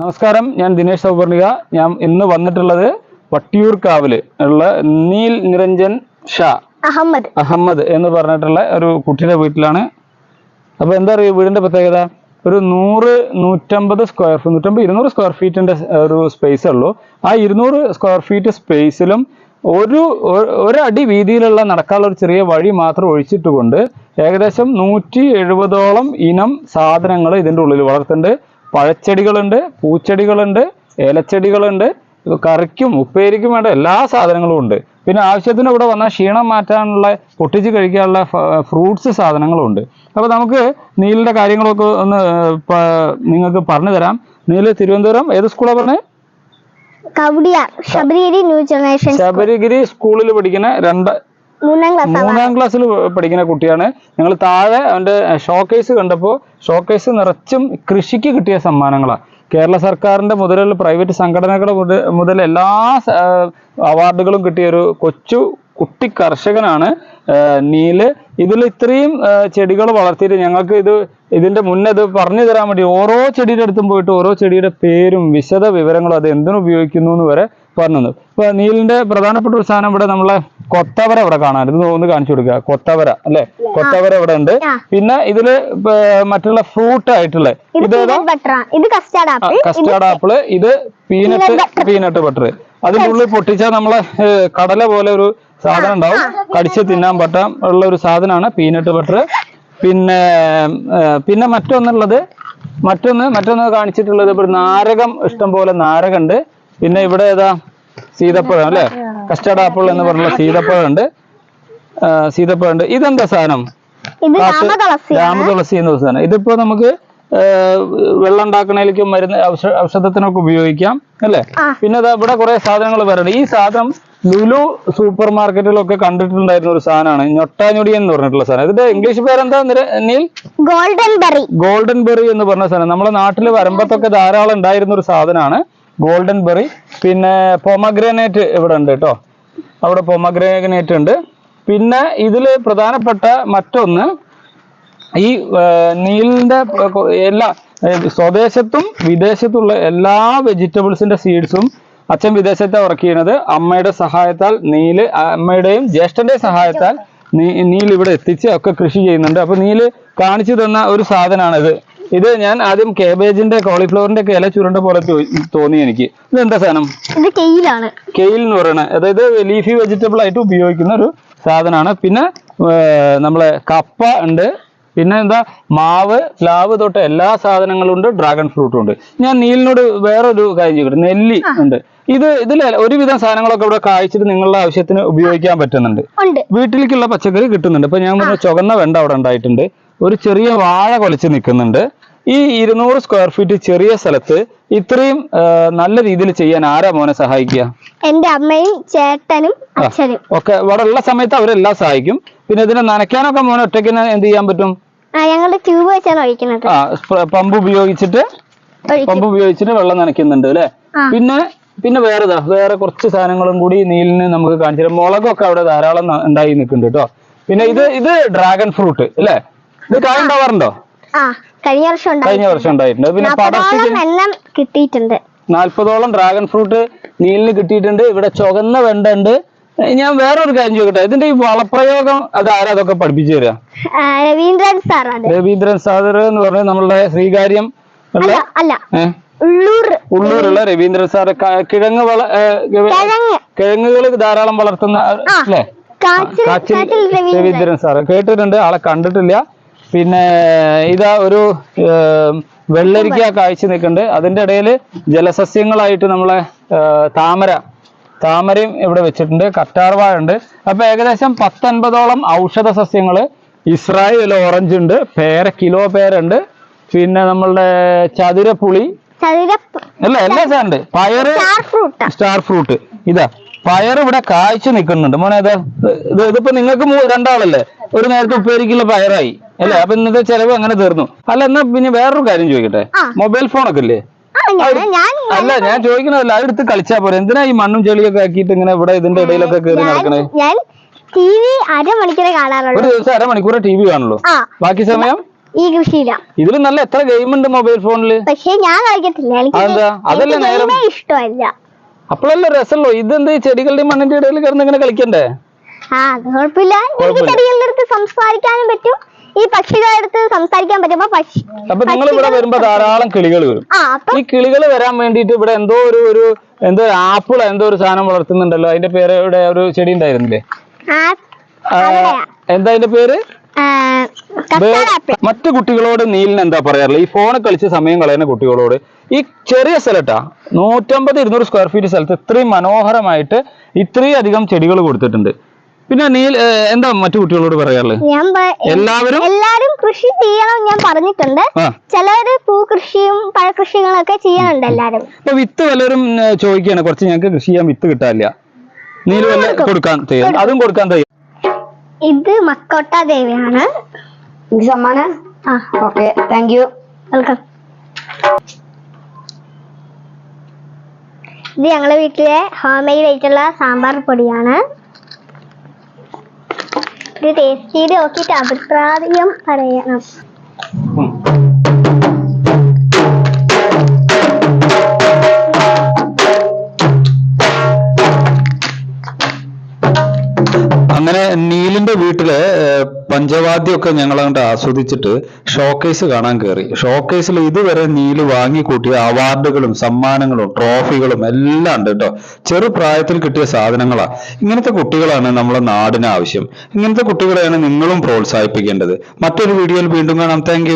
നമസ്കാരം ഞാൻ ദിനേശ് സൗപർണിക. ഞാൻ ഇന്ന് വന്നിട്ടുള്ളത് വട്ടിയൂർക്കാവിൽ ഉള്ള നീൽ നിരഞ്ജൻ ഷാ. അഹമ്മദ്. അഹമ്മദ് എന്ന് പറഞ്ഞിട്ടുള്ള ഒരു കുട്ടിയുടെ വീട്ടിലാണ്. അപ്പൊ എന്താ പറയുക വീടിന്റെ പ്രത്യേകത? ഒരു നൂറ് നൂറ്റമ്പത് സ്ക്വയർ ഫീറ്റ് നൂറ്റമ്പത് ഇരുന്നൂറ് സ്ക്വയർ ഫീറ്റിന്റെ ഒരു സ്പേസ് ഉള്ളൂ. ആ ഇരുന്നൂറ് സ്ക്വയർ ഫീറ്റ് സ്പേസിലും ഒരു ഒരടി വീതിയിലുള്ള നടക്കാനുള്ള ഒരു ചെറിയ വഴി മാത്രം ഒഴിച്ചിട്ടുകൊണ്ട് ഏകദേശം നൂറ്റി എഴുപതോളം ഇനം സാധനങ്ങൾ ഇതിന്റെ ഉള്ളിൽ വളർത്തുന്നുണ്ട്. പഴച്ചെടികളുണ്ട് പൂച്ചെടികളുണ്ട് ഏലച്ചെടികളുണ്ട് കറിക്കും ഉപ്പേരിക്കും വേണ്ട എല്ലാ സാധനങ്ങളും ഉണ്ട്. പിന്നെ ആവശ്യത്തിന് ഇവിടെ വന്നാൽ ക്ഷീണം മാറ്റാനുള്ള പൊട്ടിച്ച് കഴിക്കാനുള്ള ഫ്രൂട്ട്സ് സാധനങ്ങളും ഉണ്ട്. അപ്പോൾ നമുക്ക് നീലിന്റെ കാര്യങ്ങളൊക്കെ ഒന്ന് നിങ്ങൾക്ക് പറഞ്ഞു തരാം. നീൽ തിരുവനന്തപുരം ഏത് സ്കൂളാണ് പറഞ്ഞത് ശബരിഗിരി സ്കൂളിൽ പഠിക്കുന്ന രണ്ട് മൂന്നാം ക്ലാസ് മൂന്നാം ക്ലാസ്സിൽ പഠിക്കുന്ന കുട്ടിയാണ്. ഞങ്ങൾ താഴെ അവന്റെ ഷോക്കേസ് കണ്ടപ്പോൾ ഷോക്കേസ് നിറച്ചും കൃഷിക്ക് കിട്ടിയ സമ്മാനങ്ങളാണ് കേരള സർക്കാരിന്റെ മുതലുള്ള പ്രൈവറ്റ് സംഘടനകളുടെ മുതൽ എല്ലാ അവാർഡുകളും കിട്ടിയ ഒരു കൊച്ചു കുട്ടി കർഷകനാണ് നീൽ. ഇതിൽ ഇത്രയും ചെടികൾ വളർത്തിയിട്ട് ഞങ്ങൾക്ക് ഇത് ഇതിന്റെ മുന്നേ ഇത് പറഞ്ഞു തരാൻ വേണ്ടി ഓരോ ചെടിയുടെ അടുത്തും പോയിട്ട് ഓരോ ചെടിയുടെ പേരും വിശദ വിവരങ്ങളും അത് എന്തിനു ഉപയോഗിക്കുന്നു എന്ന് വരെ പറഞ്ഞു തന്നു ഇപ്പൊ നീലിന്റെ പ്രധാനപ്പെട്ട ഒരു സാധനം ഇവിടെ നമ്മളെ കൊത്തവര ഇവിടെ കാണാൻ ഇത് ഒന്ന് കാണിച്ചു കൊടുക്കുക. കൊത്തവര അല്ലെ? കൊത്തവര ഇവിടെ ഉണ്ട്. പിന്നെ ഇതിൽ മറ്റുള്ള ഫ്രൂട്ട് ആയിട്ടുള്ള ഇത് കസ്റ്റാർഡ് ആപ്പിൾ ഇത് പീനട്ട് പീനട്ട് ബട്ടർ അതിന്റെ ഉള്ളിൽ പൊട്ടിച്ചാൽ നമ്മളെ കടല പോലെ ഒരു സാധനം ഉണ്ടാവും. കടിച്ച് തിന്നാൻ പറ്റാൻ ഉള്ള ഒരു സാധനമാണ് പീനട്ട് ബട്ടർ പിന്നെ പിന്നെ മറ്റൊന്നുള്ളത് മറ്റൊന്ന് മറ്റൊന്ന് കാണിച്ചിട്ടുള്ളത് ഇവിടെ നാരകം ഇഷ്ടം പോലെ നാരകമുണ്ട് പിന്നെ ഇവിടെ ഏതാ? സീതപ്പഴം അല്ലേ? കസ്റ്റാർഡ് ആപ്പിൾ എന്ന് പറഞ്ഞുള്ള സീതപ്പഴം ഉണ്ട്. സീതപ്പഴം ഉണ്ട്. ഇതെന്താ സാധനം? രാമതുളസി എന്ന സാധനം. ഇതിപ്പോ നമുക്ക് വെള്ളം ഉണ്ടാക്കണേലേക്കും മരുന്ന് ഔഷധത്തിനൊക്കെ ഉപയോഗിക്കാം അല്ലേ? പിന്നെ ഇവിടെ കുറെ സാധനങ്ങൾ വരുന്നുണ്ട് ഈ സാധനം ലുലു സൂപ്പർ മാർക്കറ്റിലൊക്കെ കണ്ടിട്ടുണ്ടായിരുന്ന ഒരു സാധനമാണ്. ഞൊട്ടാഞ്ഞൊടി എന്ന് പറഞ്ഞിട്ടുള്ള സാധനം. ഇതിന്റെ ഇംഗ്ലീഷ് പേരെന്താ Neel? Golden berry golden berry എന്ന് പറഞ്ഞ സാധനം. നമ്മുടെ നാട്ടിൽ വരമ്പത്തൊക്കെ ധാരാളം ഉണ്ടായിരുന്ന ഒരു സാധനമാണ്. ഗോൾഡൻ ബെറി പിന്നെ പൊമഗ്രനേറ്റ് ഇവിടെ ഉണ്ട് കേട്ടോ. അവിടെ പൊമഗ്രനേറ്റ് ഉണ്ട്. പിന്നെ ഇതിൽ പ്രധാനപ്പെട്ട മറ്റൊന്ന് ഈ നീലിന്റെ എല്ലാ സ്വദേശത്തും വിദേശത്തുള്ള എല്ലാ വെജിറ്റബിൾസിന്റെ സീഡ്സും അച്ഛൻ വിദേശത്തെ വർക്ക് ചെയ്യുന്നത്. അമ്മയുടെ സഹായത്താൽ നീൽ അമ്മയുടെയും ജ്യേഷ്ഠന്റെയും സഹായത്താൽ നീ- നീൽ ഇവിടെ എത്തിച്ച് ഒക്കെ കൃഷി ചെയ്യുന്നുണ്ട്. അപ്പോൾ നീൽ കാണിച്ചു തന്ന ഒരു സാധനമാണിത് ഇത് ഞാൻ ആദ്യം കേബേജിന്റെ കോളിഫ്ലവറിന്റെ ഒക്കെ ഇല ചുരുണ്ട പോലെ തോന്നി എനിക്ക്. ഇത് എന്താ സാധനം കെയിലാണ്. കെയിൽ എന്ന് പറയുന്നത് അതായത് ലീഫി വെജിറ്റബിൾ ആയിട്ട് ഉപയോഗിക്കുന്ന ഒരു സാധനമാണ്. പിന്നെ നമ്മളെ കപ്പ ഉണ്ട്. പിന്നെ എന്താ മാവ് പ്ലാവ് തൊട്ട് എല്ലാ സാധനങ്ങളും ഉണ്ട് ഡ്രാഗൺ ഫ്രൂട്ടും ഉണ്ട്. ഞാൻ നീലിനോട് വേറൊരു കാര്യം ചോദിക്കട്ടെ. നെല്ലി ഉണ്ട്. ഇത് ഇതിൽ ഒരുവിധം സാധനങ്ങളൊക്കെ ഇവിടെ കായ്ച്ചിട്ട് നിങ്ങളുടെ ആവശ്യത്തിന് ഉപയോഗിക്കാൻ പറ്റുന്നുണ്ട്. വീട്ടിലേക്കുള്ള പച്ചക്കറി കിട്ടുന്നുണ്ട്. ഇപ്പൊ ഞാൻ പറഞ്ഞ ചുവന്ന വെണ്ട അവിടെ ഉണ്ടായിട്ടുണ്ട്. ഒരു ചെറിയ വാഴ കൊലച്ച് നിൽക്കുന്നുണ്ട്. ഈ ഇരുന്നൂറ് സ്ക്വയർ ഫീറ്റ് ചെറിയ സ്ഥലത്ത് ഇത്രയും നല്ല രീതിയിൽ ചെയ്യാൻ ആരാ മോനെ സഹായിക്കുക? എന്റെ അമ്മയും ചേട്ടനും അച്ഛനും. ഒക്കെ ഇവിടെ ഉള്ള സമയത്ത് അവരെല്ലാം സഹായിക്കും. പിന്നെ ഇതിനെ നനയ്ക്കാനൊക്കെ മോനെ ഒറ്റയ്ക്ക് എന്ത് ചെയ്യാൻ പറ്റും? ഞങ്ങളുടെ ട്യൂബ് വെച്ചാണ് ഒഴിക്കുന്നത്. ആ പമ്പ് ഉപയോഗിച്ചിട്ട് പമ്പ് ഉപയോഗിച്ചിട്ട് വെള്ളം നനയ്ക്കുന്നുണ്ട് അല്ലെ. പിന്നെ പിന്നെ വേറെ വേറെ കുറച്ച് സാധനങ്ങളും കൂടി നീലിന് നമുക്ക് കാണിച്ചു തരാം. മുളകൊക്കെ അവിടെ ധാരാളം ഉണ്ടായി നിൽക്കുന്നുണ്ട് കേട്ടോ. പിന്നെ ഇത് ഇത് ഡ്രാഗൺ ഫ്രൂട്ട് അല്ലേ? ഇത് കായ ഉണ്ടാവാറുണ്ടോ? കഴിഞ്ഞ വർഷം കഴിഞ്ഞ വർഷം ഉണ്ടായിട്ടുണ്ട്. പിന്നെ പടർത്തി എല്ലാം കിട്ടിയിട്ടുണ്ട്. നാൽപ്പതോളം ഡ്രാഗൺ ഫ്രൂട്ട് നീലിന് കിട്ടിയിട്ടുണ്ട്. ഇവിടെ ചുവന്ന വെണ്ട ഉണ്ട്. ഞാൻ വേറൊരു കാര്യം ചോദിക്കട്ടെ? ഇതിന്റെ ഈ വളപ്രയോഗം അത് ആരാ അതൊക്കെ പഠിപ്പിച്ചു തരാ? രവീന്ദ്രൻ സാറാണ് രവീന്ദ്രൻ സാർ എന്ന് പറഞ്ഞ നമ്മളുടെ ശ്രീകാര്യം അല്ല? ഉള്ളൂരുള്ള രവീന്ദ്രൻ സാർ കിഴങ്ങ് വള കിഴങ്ങുകൾ ധാരാളം വളർത്തുന്ന. അല്ലേ? കാച്ചിൽ രവീന്ദ്രൻ. സാർ കേട്ടിട്ടുണ്ട്. ആളെ കണ്ടിട്ടില്ല. പിന്നെ ഇതാ ഒരു വെള്ളരിക്ക കാഴ്ച നിൽക്കുന്നുണ്ട്. അതിന്റെ ഇടയിൽ ജലസസ്യങ്ങളായിട്ട് നമ്മളെ താമര താമരയും ഇവിടെ വെച്ചിട്ടുണ്ട്. കറ്റാർവാഴ ഉണ്ട്. അപ്പൊ ഏകദേശം പത്തൊൻപതോളം ഔഷധ സസ്യങ്ങൾ ഇസ്രായേൽ ഓറഞ്ച് ഉണ്ട്. പേര കിലോ പേരുണ്ട് പിന്നെ നമ്മളുടെ ചതുരപ്പുളി. ചതുര അല്ല എല്ലാ സാധനം ഉണ്ട് പയറ് സ്റ്റാർ ഫ്രൂട്ട്. ഇതാ പയർ ഇവിടെ കായ്ച്ചു നിൽക്കുന്നുണ്ട്. മോനെ ഇത് ഇതിപ്പോ നിങ്ങൾക്ക് രണ്ടാളല്ലേ? ഒരു നേരത്തെ ഉപ്പേരിക്കുള്ള പയറായി. അല്ലേ? അപ്പൊ ഇന്നത്തെ ചെലവ് അങ്ങനെ തീർന്നു. അല്ല എന്നാ പിന്നെ വേറൊരു കാര്യം ചോദിക്കട്ടെ. മൊബൈൽ ഫോണൊക്കെ ഇല്ലേ അല്ല ഞാൻ ചോദിക്കണതല്ല അതെടുത്ത് കളിച്ചാ പോരെ. എന്തിനാ ഈ മണ്ണും ചെളിയൊക്കെ ആക്കിയിട്ട് ഇങ്ങനെ ഇവിടെ ഇതിന്റെ ഇടയിലൊക്കെ കയറി നടക്കണേ? ഞാൻ ടി വി അരമണിക്കൂറേ കാണാറുള്ളൂ. ഒരു ദിവസം അരമണിക്കൂർ ടി വി കാണുള്ളൂ. ബാക്കി സമയം? ഈ കൃഷിയില്ല ഇതിൽ നല്ല എത്ര ഗെയിം ഉണ്ട് മൊബൈൽ ഫോണിൽ? പക്ഷേ ഞാൻ കളിക്കത്തില്ല? അതല്ലേ നേരം- ഇഷ്ടമല്ല. അപ്പോഴല്ലേ രസമുള്ളൂ. ഇതെന്ത് ഈ ചെടികളുടെയും മണ്ണിന്റെ ഇടയിൽ കിടന്ന് ഇങ്ങനെ കളിക്കണ്ടേ? ആ കുഴപ്പമില്ല. എനിക്ക്. ചെടികളുടെ അടുത്ത് സംസാരിക്കാനും പറ്റും. ഈ പക്ഷികളുടെ അടുത്ത് സംസാരിക്കാൻ പറ്റുമ്പോ പക്ഷി അപ്പൊ നിങ്ങൾ ഇവിടെ വരുമ്പോ ധാരാളം കിളികൾ വരും. ആ അപ്പൊ ഈ കിളികൾ വരാൻ വേണ്ടിയിട്ട് ഇവിടെ എന്തോ ഒരു ഒരു എന്തോ ഒരു ആപ്പിൾ എന്തോ ഒരു സാധനം വളർത്തുന്നുണ്ടല്ലോ. അതിന്റെ പേര് ഇവിടെ ഒരു ചെടി ഉണ്ടായിരുന്നില്ലേ? ആ ആ, എന്താ അതിന്റെ പേര്? ആ, കസ്റ്റാർഡ് ആപ്പിൾ. മറ്റു കുട്ടികളോട് നീലിന് എന്താ പറയാറുള്ളത് ഈ ഫോണിൽ കളിച്ച് സമയം കളയുന്ന കുട്ടികളോട് ഈ ചെറിയ സ്ഥലത്താ നൂറ്റമ്പത് ഇരുന്നൂറ് സ്ക്വയർ ഫീറ്റ് സ്ഥലത്ത് ഇത്രയും മനോഹരമായിട്ട് ഇത്രയും അധികം ചെടികൾ കൊടുത്തിട്ടുണ്ട്. പിന്നെ നീ എന്താ മറ്റു കുട്ടികളോട് പറയാറുള്ളത് ഞാൻ എല്ലാവരും? എല്ലാരും കൃഷി ചെയ്യണം ഞാൻ പറഞ്ഞിട്ടുണ്ട്. ചിലവര് ചിലര് പൂകൃഷിയും പഴകൃഷികളൊക്കെ ചെയ്യാനുണ്ട് എല്ലാരും ഇപ്പൊ വിത്ത് വല്ലവരും ചോദിക്കുകയാണ്. കുറച്ച് ഞങ്ങൾക്ക് കൃഷി ചെയ്യാൻ വിത്ത് കിട്ടാനില്ല. നീൽ വല്ല കൊടുക്കാൻ അതും കൊടുക്കാൻ തയ്യാ? ഇത് മക്കോട്ട ദേവിയാണ്. എനിക്ക് സമ്മാന? ആ. Okay thank you welcome. ഇത് ഞങ്ങളെ വീട്ടിലെ ഹോം മെയ്ഡ് ആയിട്ടുള്ള സാമ്പാർ പൊടിയാണ്. ഇത് ടേസ്റ്റ് ചെയ്ത് നോക്കിയിട്ട് അഭിപ്രായം പറയണം. അങ്ങനെ നീലിന്റെ വീട്ടിൽ പഞ്ചവാദ്യമൊക്കെ ഞങ്ങൾ അങ്ങോട്ട് ആസ്വദിച്ചിട്ട് ഷോക്കേസ് കാണാൻ കയറി ഷോക്കേസിൽ ഇതുവരെ നീൽ വാങ്ങിക്കൂട്ടിയ അവാർഡുകളും സമ്മാനങ്ങളും ട്രോഫികളും എല്ലാം ഉണ്ട് കേട്ടോ ചെറുപ്രായത്തിൽ കിട്ടിയ സാധനങ്ങളാ. ഇങ്ങനത്തെ കുട്ടികളാണ് നമ്മുടെ നാടിന് ആവശ്യം. ഇങ്ങനത്തെ കുട്ടികളെയാണ് നിങ്ങളും പ്രോത്സാഹിപ്പിക്കേണ്ടത്. മറ്റൊരു വീഡിയോയിൽ വീണ്ടും കാണാം. താങ്ക്